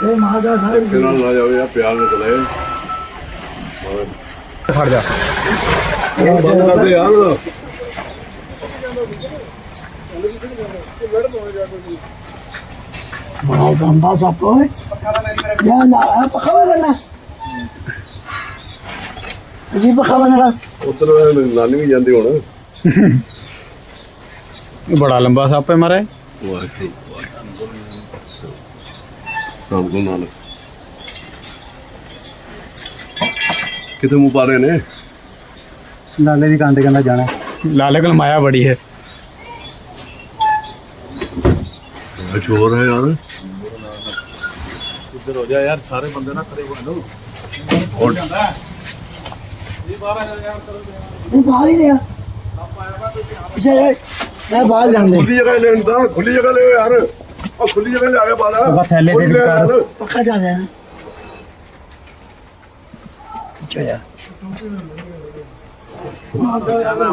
ਸੇ ਮਾਦਾ ਸਾਹਿਬ ਧੱਕੇ ਨਾਲ ਨਾ ਜਾਵੇ ਆ ਪਿਆਰ ਨਿਕਲੇ ਖੜ ਜਾ। ਉਹ ਬੰਦ ਕਰਦੇ ਯਾਰ। ਬੜਾ ਗੰਦਾ ਸੱਪ ਓਏ। ਜਾਂ ਨਾ ਆ ਪਖਾਵਾ ਕਰਨਾ ਜੀ ਪਖਾਵਾ ਨਾ ਉਧਰ ਨਾਨੀ ਵੀ ਜਾਂਦੀ ਹੁਣ। ਬੜਾ ਲੰਬਾ ਸੱਪ ਹੈ ਮਾਰੇ ਵਾਹਿਗੁਰੂ ਵਾਹਿਗੁਰੂ। ਨਾਮ ਗੁਰੂ ਨਾਨਕ ਕਿਤੇ ਮੂੰਹ ਪਾ ਰਹੇ ਨੇ? ਲਾਲੇ ਦੀ ਕੰਡ ਕਹਿੰਦਾ ਜਾਣਾ। ਲਾਲੇ ਕੋਲ ਮਾਇਆ ਬੜੀ ਹੈ। ਆ ਚੋਰ ਹੈ ਯਾਰ। ਇੱਧਰ ਹੋ ਜਾ ਯਾਰ ਸਾਰੇ ਬੰਦੇ ਨਾ ਖੜੇ ਹੋ ਲੋ ਇਹ ਬਾਹਰ ਹੀ ਰਿਹਾ। ਪਿੱਛੇ ਮੈਂ ਬਾਹਰ ਜਾਂਦੇ। ਖੁੱਲੀ ਜਗ੍ਹਾ ਲੈਣ ਦਾ ਖੁੱਲੀ ਜਗ੍ਹਾ ਲੈ ਯਾਰ। ਆ ਖੁੱਲੀ ਜਗ੍ਹਾ ਜਾ ਕੇ ਪਾ ਲੈ ਬਾਬਾ ਥੈਲੇ ਦੇ ਵਿੱਚ ਕਰ। ਪੱਖਾ ਜਾ ਰਿਹਾ ਪਿੱਛੇ ਜਾ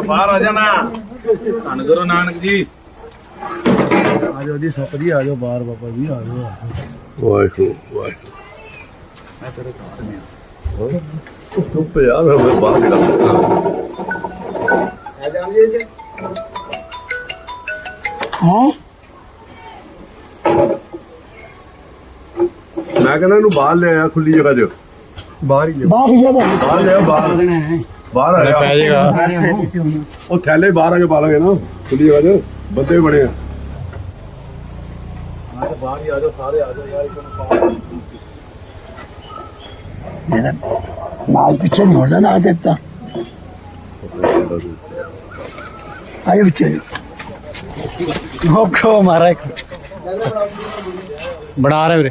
ਬਾਹਰ ਆ ਜਾਣਾ। ਧੰਨ ਗੁਰੂ ਨਾਨਕ ਜੀ। ਆ ਜਾਓ ਜੀ ਸੱਪ ਜੀ ਆ ਜਾਓ ਬਾਹਰ ਬਾਬਾ ਜੀ ਆ ਜਾਓ। ਵਾਹਿਗੁਰੂ ਵਾਹਿਗੁਰੂ। ਮੈਂ ਤੇਰੇ ਕੋਲ ਤੂੰ ਪਿਆ ਮੈਂ ਬਾਹਰ ਨਿਕਲ ਹਾਂ? ਮੈਂ ਕਹਿੰਦਾ ਇਹਨੂੰ ਬਾਹਰ ਲੈ ਆ ਖੁੱਲੀ ਜਗ੍ਹਾ 'ਚ। ਬਾਹਰ ਹੀ ਬਾਹਰ ਹੀ ਬਾਹਰ। ਲੈ ਆ ਬਾਹਰ। ਬਾਹਰ ਆ ਜਾ ਪੈ ਜਾਏਗਾ ਸਾਰੇ ਹੋਣੇ ਪਿੱਛੇ ਹੋਣੇ ਉਹ ਥੈਲੇ ਬਾਹਰ ਆ ਕੇ ਪਾ ਲਾਂਗੇ ਨਾ ਖੁੱਲੀ ਜਗ੍ਹਾ 'ਚ। ਬੰਦੇ ਬਣੇ ਆ। ਬਾਹਰ ਹੀ ਆ ਜਾਓ ਸਾਰੇ ਆ ਜਾਓ ਯਾਰ ਇੱਕ ਮੇਰਾ ਨਾਲ ਪਿੱਛੇ ਨਹੀਂ ਹੁੰਦਾ ਨਾਲ ਦਿੱਤਾ ਆਏ ਪਿੱਛੇ। ਓਕੋ ਮਾਰਾ ਇੱਕ। ਬਣਾ ਰਿਹਾ ਵੀਰੇ।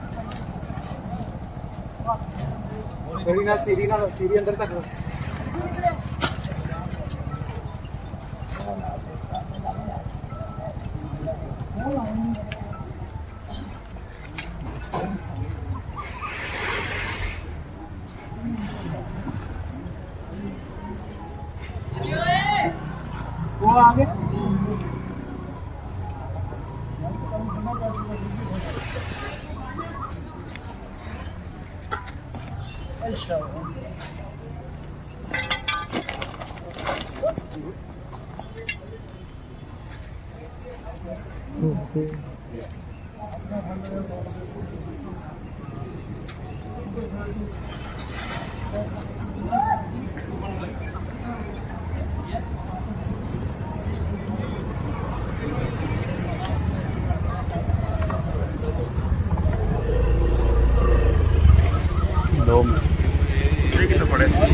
ਸੀਰੀ ਨਾਲ ਸੀਰੀ ਨਾਲ ਸੀਰੀ ਅੰਦਰ ਤੱਕ ਦੋ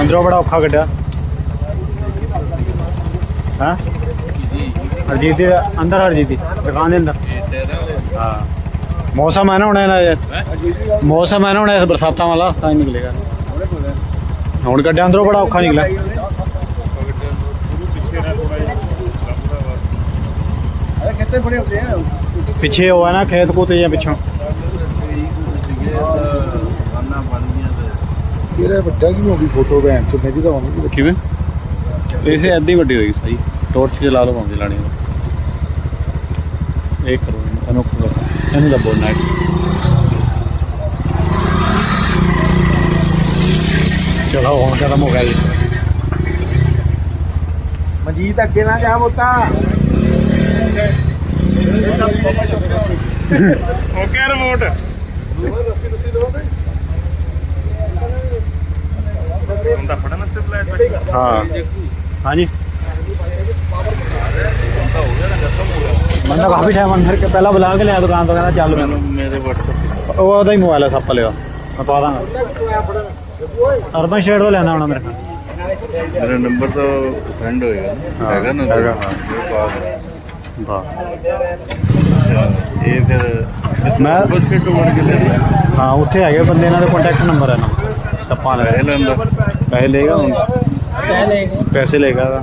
ਅੰਦਰੋਂ ਬੜਾ ਔਖਾ ਕੱਢਿਆ। ਹਾਂ? ਹਰਜੀਤ ਦੇ ਅੰਦਰ ਹਰਜੀਤ ਦੀ, ਦੁਕਾਨ ਦੇ ਅੰਦਰ। ਹਾਂ। ਮੌਸਮ ਹੈ ਨਾ ਹੁਣ ਇਹਨਾਂ ਇਹ- ਮੌਸਮ ਹੈ ਨਾ ਹੁਣ ਇਹ ਬਰਸਾਤਾਂ ਵਾਲਾ, ਤਾਂ ਹੀ ਨਿਕਲੇਗਾ। ਹੁਣ ਕੱਢਿਆ, ਅੰਦਰੋਂ ਬੜਾ ਔਖਾ ਨਿਕਲਿਆ। ਕਿੱਥੇ ਬੜੇ ਹੁੰਦੇ ਆ। ਪਿੱਛੇ ਉਹ ਹੈ ਨਾ ਖੇਤ ਕੂਤ ਜਾਂ ਪਿੱਛੋਂ। ਤੇ ਇਹਦਾ ਵੱਡਾ ਕੀ ਹੋ ਗਈ ਫੋਟੋ ਭੈਣ ਚ? ਮੇਰੀ ਤਾਂ ਹੋਣੀ ਕਿਵੇਂ? ਇਸੇ ਐਦੀ ਵੱਡੀ ਹੋਈ ਸਹੀ ਟੋਰਚ ਚ ਲਾ ਲਓ ਭਾਵੇਂ ਲਾਣੀ ਇਹ ਕਰੋ ਇਹਨੂੰ ਕਰੋ। ਇਹਨੂੰ ਦੱਬੋ ਨਾਈਟ ਚਲੋ ਹੁਣ ਖਤਮ ਹੋ ਗਿਆ ਜੀ। ਮਨਜੀਤ ਅੱਗੇ ਨਾ ਜਾ ਬੋਤਾ। ਓਕੇ ਰਿਮੋਟ ਹੁੰਦਾ ਫੜਨ ਵਾਸਤੇ ਪਲੇਟ ਹਾਂ। ਹਾਂਜੀ। ਤਾਂ ਕਾਫੀ ਟਾਈਮ ਅੰਦਰ ਕੇ ਪਹਿਲਾਂ ਬੁਲਾ ਕੇ ਲਿਆ ਦੁਕਾਨ ਤੋਂ ਕਹਿੰਦਾ ਚੱਲ ਮੈਨੂੰ। ਮੇਰੇ WhatsApp ਉਹ ਉਹਦਾ ਹੀ ਮੋਬਾਈਲ ਹੈ ਸੱਪ ਲਿਆ ਮੈਂ ਪਾ ਦਾਂਗਾ। ਅਰਬਨ ਸ਼ੇਡ ਤੋਂ ਲੈਣਾ ਹੋਣਾ ਮੇਰੇ ਮੇਰਾ ਨੰਬਰ ਤਾਂ ਫਰੈਂਡ ਹੋਏਗਾ ਨਾ? ਹਾਂ, ਹੈਗਾ ਨਾ ਹੈਗਾ, ਹਾਂ। ਵਾਹ ਇਹ ਫਿਰ ਮੈਂ ਬਸਕੇ ਟੋੜ ਹਾਂ ਉੱਥੇ ਹੈਗੇ ਬੰਦੇ ਇਹਨਾਂ ਦੇ ਕੰਟੈਕਟ ਨੰਬਰ ਹੈ ਨਾ। ਸੱਪਾਂ ਦਾ। ਪਹਿਲੇ ਲੈਂਦਾ। ਪੈਸੇ ਲਏਗਾ ਹੁਣ? ਪੈਸੇ ਲਏਗਾ। ਪੈਸੇ ਲਏਗਾ।